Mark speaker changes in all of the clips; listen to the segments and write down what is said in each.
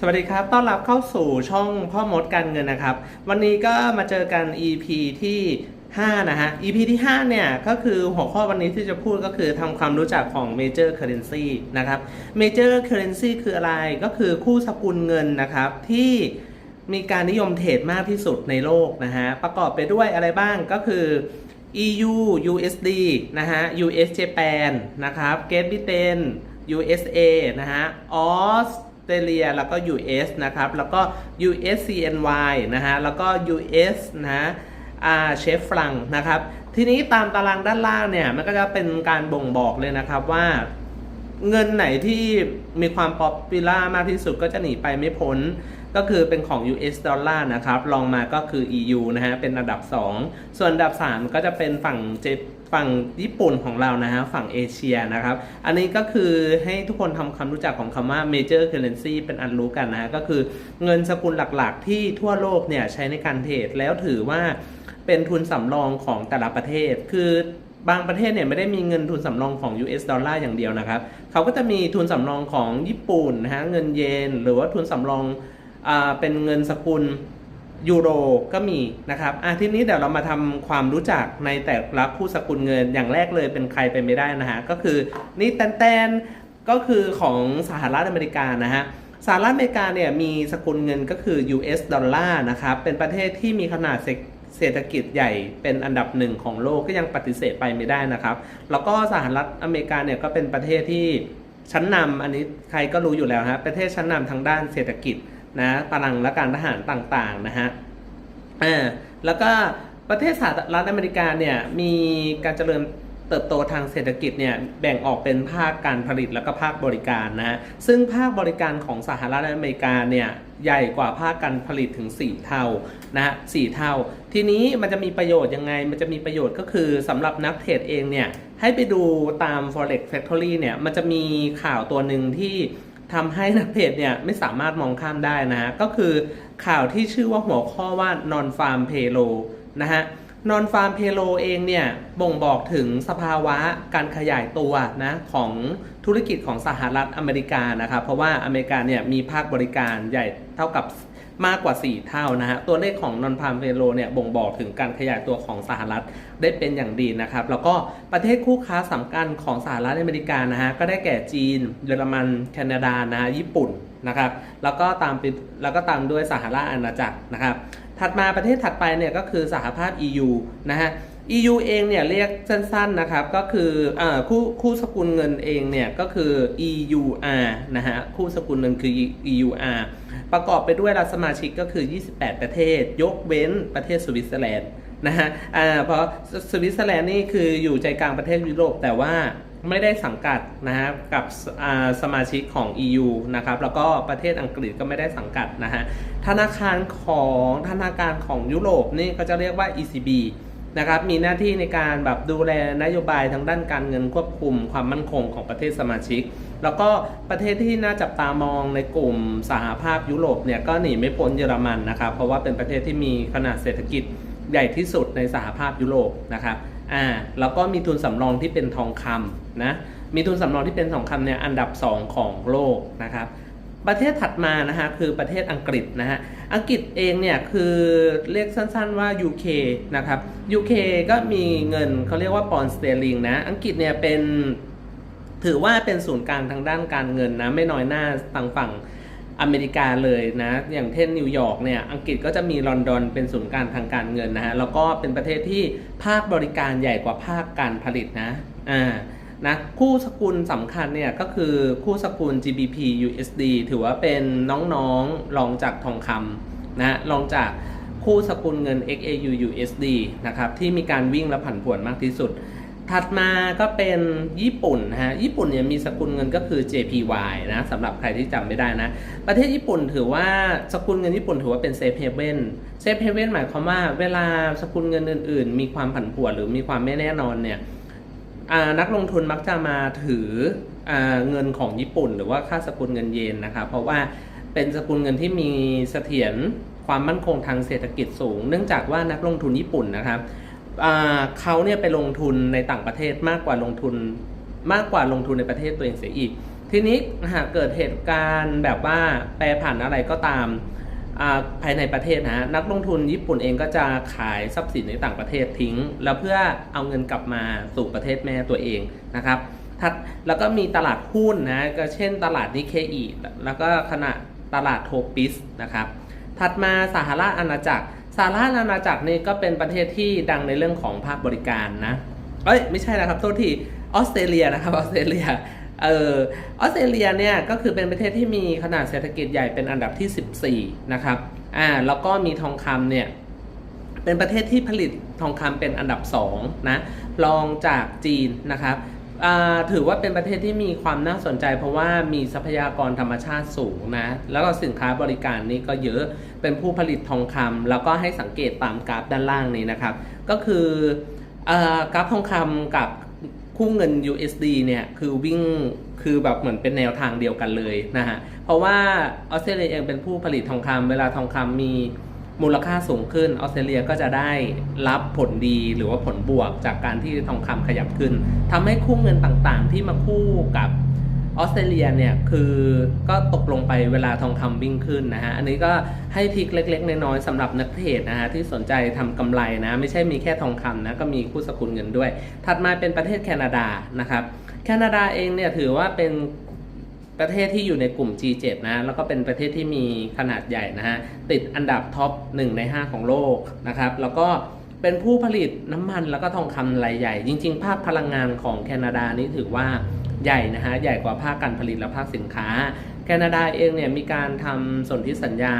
Speaker 1: สวัสดีครับ ต้อนรับเข้าสู่ช่องพ่อมดการเงินนะครับ วันนี้ก็มาเจอกัน EP ที่ 5 นะฮะ EP ที่ 5 เนี่ย ก็คือหัวข้อวันนี้ที่จะพูดก็คือทำความรู้จักของ Major Currency นะครับ Major Currency คืออะไร ก็คือคู่สกุลเงินนะครับ ที่มีการนิยมเทรดมากที่สุดในโลกนะฮะ ประกอบไปด้วยอะไรบ้างก็คือ EU USD นะฮะ US Japan นะครับ Great Britain USA นะฮะออส เตรเลียแล้วก็ US นะครับ แล้วก็ USCNY นะฮะ แล้วก็ US นะฮะอ่าเชฟฟรังนะครับ ทีนี้ตามตารางด้านล่างเนี่ย มันก็จะเป็นการบ่งบอกเลยนะครับว่าเงินไหนที่มีความป๊อปปูล่ามากที่สุดก็จะหนีไปไม่พ้น ก็คือเป็นของ US ดอลลาร์นะครับรองมาก็คือ EU นะฮะ เป็นอันดับ 2 ส่วนอันดับ 3 ก็จะเป็นฝั่ง ฝั่งญี่ปุ่นของเรานะฮะฝั่งเอเชียนะครับ อันนี้ก็คือให้ทุกคนทำความรู้จักของคำว่า major currency เป็นอันรู้กันนะฮะก็คือเงินสกุลหลักๆ ที่ทั่วโลกเนี่ยใช้ในการเทรดแล้วถือว่าเป็นทุนสำรองของแต่ละประเทศ คือบางประเทศเนี่ยไม่ได้มีเงินทุนสำรองของ US ดอลลาร์อย่างเดียวนะครับ เขาก็จะมีทุนสำรองของญี่ปุ่นนะฮะเงินเยน หรือว่าทุนสำรองอ่าเป็นเงินสกุล ยูโรก็มีนะครับอะทีนี้เดี๋ยวเรามาทำความรู้จักในแต่ละคู่สกุลเงินอย่างแรกเลยเป็นใครไปไม่ได้นะฮะก็คือนี่แตนแตนก็คือของสหรัฐอเมริกานะฮะสหรัฐอเมริกาเนี่ยมีสกุลเงินก็คือ US ดอลลาร์นะครับเป็นประเทศที่มีขนาดเศรษเศรษฐกิจใหญ่เป็นอันดับหนึ่งของโลกก็ยังปฏิเสธไปไม่ได้นะครับ แล้วก็สหรัฐอเมริกาเนี่ยก็เป็นประเทศที่ชั้นนำอันนี้ใครก็รู้อยู่แล้วฮะประเทศชั้นนำทางด้านเศรษฐกิจ นะพลังและการทหารต่างๆนะฮะอ่าแล้วก็ประเทศสหรัฐอเมริกาเนี่ยมีการเจริญเติบโตทางเศรษฐกิจเนี่ยแบ่งออกเป็นภาคการผลิตแล้วก็ภาคบริการนะซึ่งภาคบริการของสหรัฐอเมริกาเนี่ยใหญ่กว่าภาคการผลิตถึง 4 เท่านะฮะสเท่า ทีนี้มันจะมีประโยชน์ยังไง มันจะมีประโยชน์ก็คือสำหรับนักเทรดเองเนี่ยให้ไปดูตาม forex factory เนี่ยมันจะมีข่าวตัวหนึ่งที่ ทำให้นักเทรดเนี่ยไม่สามารถมองข้ามได้นะฮะก็คือข่าวที่ชื่อว่าหัวข้อว่า non farm payroll นะฮะนอนฟาร์มเพโลเองเนี่ยบ่งบอกถึงสภาวะการขยายตัวนะของธุรกิจของสหรัฐอเมริกานะครับเพราะว่าอเมริกาเนี่ยมีภาคบริการใหญ่เท่ากับ มากกว่า 4 เท่านะฮะตัวเลขของนอนฟาร์มเพโลเนี่ยบ่งบอกถึงการขยายตัวของสหรัฐได้เป็นอย่างดีนะครับ แล้วก็ประเทศคู่ค้าสำคัญของสหรัฐอเมริกานะฮะก็ได้แก่จีน เยอรมัน แคนาดานะฮะญี่ปุ่นนะครับแล้วก็ตามไปแล้วก็ตามด้วยสหราชอาณาจักรนะครับถัดมาประเทศถัดไปเนี่ยก็คือสหภาพ EU นะฮะ EU เองเนี่ยเรียกสั้นๆนะครับก็คืออคู่คู่สกุลเงินเองเนี่ยก็คือ EUR นะฮะคู่สกุลเงินคือ EUR ประกอบไปด้วยรัฐสมาชิกก็คือ 28 ประเทศ ยกเว้นประเทศสวิตเซอร์แลนด์นะฮะอ่าเพราะสวิตเซอร์แลนด์นี่คืออยู่ใจกลางประเทศยุโรปแต่ว่าไม่ได้สังกัดนะฮะกับอ่าสมาชิกของ EU นะครับแล้วก็ประเทศอังกฤษก็ไม่ได้สังกัดนะฮะธนาคารของธนาคารของยุโรปนี่ก็จะเรียกว่า ECB นะครับมีหน้าที่ในการแบบดูแลนโยบายทางด้านการเงินควบคุมความมั่นคงของประเทศสมาชิก แล้วก็ประเทศที่น่าจับตามองในกลุ่มสหภาพยุโรปเนี่ยก็หนีไม่พ้นเยอรมันนะครับ เพราะว่าเป็นประเทศที่มีขนาดเศรษฐกิจใหญ่ที่สุดในสหภาพยุโรปนะครับอ่าแล้วก็มีทุนสำรองที่เป็นทองคำนะมีทุนสำรองที่เป็นทองคำเนี่ยอันดับ 2 ของโลกนะครับ ประเทศถัดมานะฮะคือประเทศอังกฤษนะฮะอังกฤษเองเนี่ยคือเรียกสั้นๆว่า UK นะครับ UK ก็มีเงินเขาเรียกว่าปอนด์สเตอร์ลิงนะอังกฤษเนี่ยเป็นถือว่าเป็นศูนย์กลางทางด้านการเงินนะไม่น้อยหน้าทางฝั่งอเมริกาเลยนะอย่างเช่นนิวยอร์กเนี่ยอังกฤษก็จะมีลอนดอนเป็นศูนย์กลางทางการเงินนะฮะแล้วก็เป็นประเทศที่ภาคบริการใหญ่กว่าภาคการผลิตนะอ่า นะคู่สกุลสำคัญเนี่ยก็คือคู่สกุล GBP USD ถือว่าเป็นน้องๆรองจากทองคำนะรองจากคู่สกุลเงิน XAU USD นะครับที่มีการวิ่งและผันผวนมากที่สุด ถัดมาก็เป็นญี่ปุ่นนะฮะญี่ปุ่นเนี่ยมีสกุลเงินก็คือ JPY นะสำหรับใครที่จำไม่ได้นะ ประเทศญี่ปุ่นถือว่าสกุลเงินญี่ปุ่นถือว่าเป็นเซฟเฮเว่นเซฟเฮเว่นหมายความว่าเวลาสกุลเงินอื่น ๆ มีความผันผวนหรือมีความไม่แน่นอนเนี่ย นักลงทุนมักจะมาถืออเงินของญี่ปุ่น หรือว่าค่าสกุลเงินเยนนะครับเพราะว่าเป็นสกุลเงินที่มีเสถียรความมั่นคงทางเศรษฐกิจสูง เนื่องจากว่านักลงทุนญี่ปุ่นนะครับเขาเนี่ยไปลงทุนในต่างประเทศมากกว่าลงทุนมากกว่าลงทุนในประเทศตัวเองเสียอีก ทีนี้หากเกิดเหตุการณ์แบบว่าแปรผันอะไรก็ตาม ภายในประเทศนะนักลงทุนญี่ปุ่นเองก็จะขายทรัพย์สินในต่างประเทศทิ้ง แล้วเพื่อเอาเงินกลับมาสู่ประเทศแม่ตัวเองนะครับถัดแล้วก็มีตลาดหุ้นนะก็เช่นตลาดนิเคอีแล้วก็ขณะตลาดโทปิสนะครับถัดมาสหรัฐอาณาจักรสหรัฐอาณาจักรนี่ก็เป็นประเทศที่ดังในเรื่องของภาคบริการนะเอ้ยไม่ใช่นะครับโทษทีออสเตรเลียนะครับออสเตรเลีย เออออสเตรเลียเนี่ยก็คือเป็นประเทศที่มีขนาดเศรษฐกิจใหญ่เป็นอันดับที่ 14 นะครับอ่าแล้วก็มีทองคำเนี่ยเป็นประเทศที่ผลิตทองคำเป็นอันดับ2นะรองจากจีนนะครับอ่าถือว่าเป็นประเทศที่มีความน่าสนใจ เพราะว่ามีทรัพยากรธรรมชาติสูงนะแล้วก็สินค้าบริการนี่ก็เยอะเป็นผู้ผลิตทองคำแล้วก็ให้สังเกตตามกราฟด้านล่างนี้นะครับ ก็คืออ่อกราฟทองคำกับ คู่เงิน USD เนี่ยคือวิ่งคือแบบเหมือนเป็นแนวทางเดียวกันเลยนะฮะ เพราะว่าออสเตรเลียเองเป็นผู้ผลิตทองคำเวลาทองคำมีมูลค่าสูงขึ้นออสเตรเลียก็จะได้รับผลดีหรือว่าผลบวกจากการที่ทองคำขยับขึ้นทำให้คู่เงินต่างๆ ที่มาคู่กับ ออสเตรเลียเนี่ยคือก็ตกลงไปเวลาทองคำวิ่งขึ้นนะฮะ อันนี้ก็ให้ทิกเล็ก ๆ น้อยๆสำหรับนักเทรดนะฮะที่สนใจทำกำไรนะ ไม่ใช่มีแค่ทองคำนะ ก็มีคู่สกุลเงินด้วย ถัดมาเป็นประเทศแคนาดานะครับ แคนาดาเองเนี่ยถือว่าเป็นประเทศที่อยู่ในกลุ่ม G7 นะแล้วก็เป็นประเทศที่มีขนาดใหญ่นะฮะติดอันดับท็อป 1 ใน 5 ของโลกนะครับแล้วก็เป็นผู้ผลิตน้ำมันแล้วก็ทองคำรายใหญ่ จริง ๆ ภาคพลังงานของแคนาดานี่ถือว่า ใหญ่นะฮะใหญ่กว่าภาคการผลิตและภาคสินค้า แคนาดาเองเนี่ยมีการทำสนธิสัญญา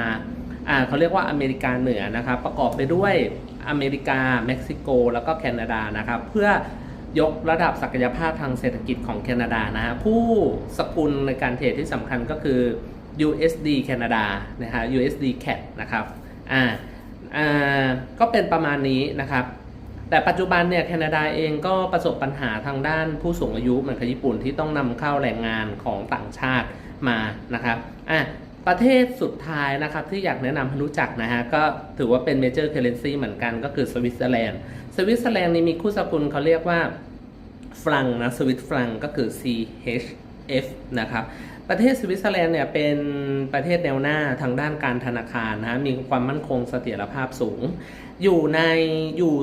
Speaker 1: อ่าเขาเรียกว่าอเมริกาเหนือนะครับประกอบไปด้วยอเมริกาเม็กซิโก แล้วก็แคนาดานะครับเพื่อยกระดับศักยภาพทางเศรษฐกิจของแคนาดานะฮะผู้สกุลในการเทรดที่สำคัญก็คือ USD แคนาดานะฮะ USD CAD นะครับอ่าอ่าก็เป็นประมาณนี้นะครับ แต่ปัจจุบันเนี่ยแคนาดาเองก็ประสบปัญหาทางด้านผู้สูงอายุเหมือนกับญี่ปุ่นที่ต้องนำเข้าแรงงานของต่างชาติมานะครับอะประเทศสุดท้ายนะครับที่อยากแนะนำให้รู้จักนะฮะก็ถือว่าเป็นเมเจอร์เคเรนซีเหมือนกันก็คือสวิตเซอร์แลนด์สวิตเซอร์แลนด์นี่มีคู่สกุลเขาเรียกว่าฟรังนะสวิตฟรังก็คือ CH F นะครับประเทศสวิตเซอร์แลนด์เนี่ยเป็นประเทศแนวหน้าทางด้านการธนาคารนะฮะมีความมั่นคงเสถียรภาพสูง อยู่ในอยู่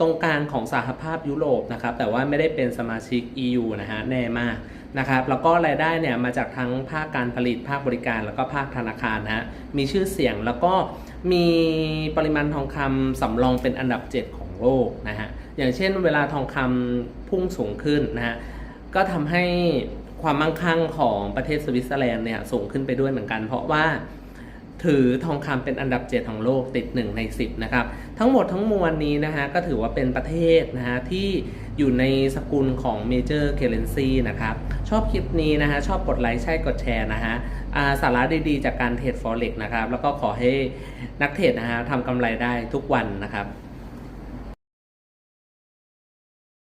Speaker 1: ตรงกลางของสหภาพยุโรปนะครับแต่ว่าไม่ได้เป็นสมาชิก EU นะฮะแน่มากนะครับแล้วก็รายได้เนี่ยมาจากทั้งภาคการผลิตภาคบริการ แล้วก็ภาคธนาคารนะฮะมีชื่อเสียงแล้วก็มีปริมาณทองคำสำรองเป็นอันดับ 7 ของโลกนะฮะอย่างเช่นเวลาทองคำพุ่งสูงขึ้นนะฮะก็ทำให้ ความมั่งคั่งของประเทศสวิตเซอร์แลนด์เนี่ยสูงขึ้นไปด้วยเหมือนกัน เพราะว่าถือทองคำเป็นอันดับ 7 ของโลกติด 1 ใน 10 นะครับ ทั้งหมดทั้งมวลนี้นะฮะก็ถือว่าเป็นประเทศนะฮะที่อยู่ในสกุลของ Major Currency นะครับ ชอบคลิปนี้นะฮะชอบกดไลค์ใช่กดแชร์นะฮะสาระดีๆ จากการเทรด Forex นะครับ แล้วก็ขอให้นักเทรดนะฮะทำกำไรได้ทุกวันนะครับ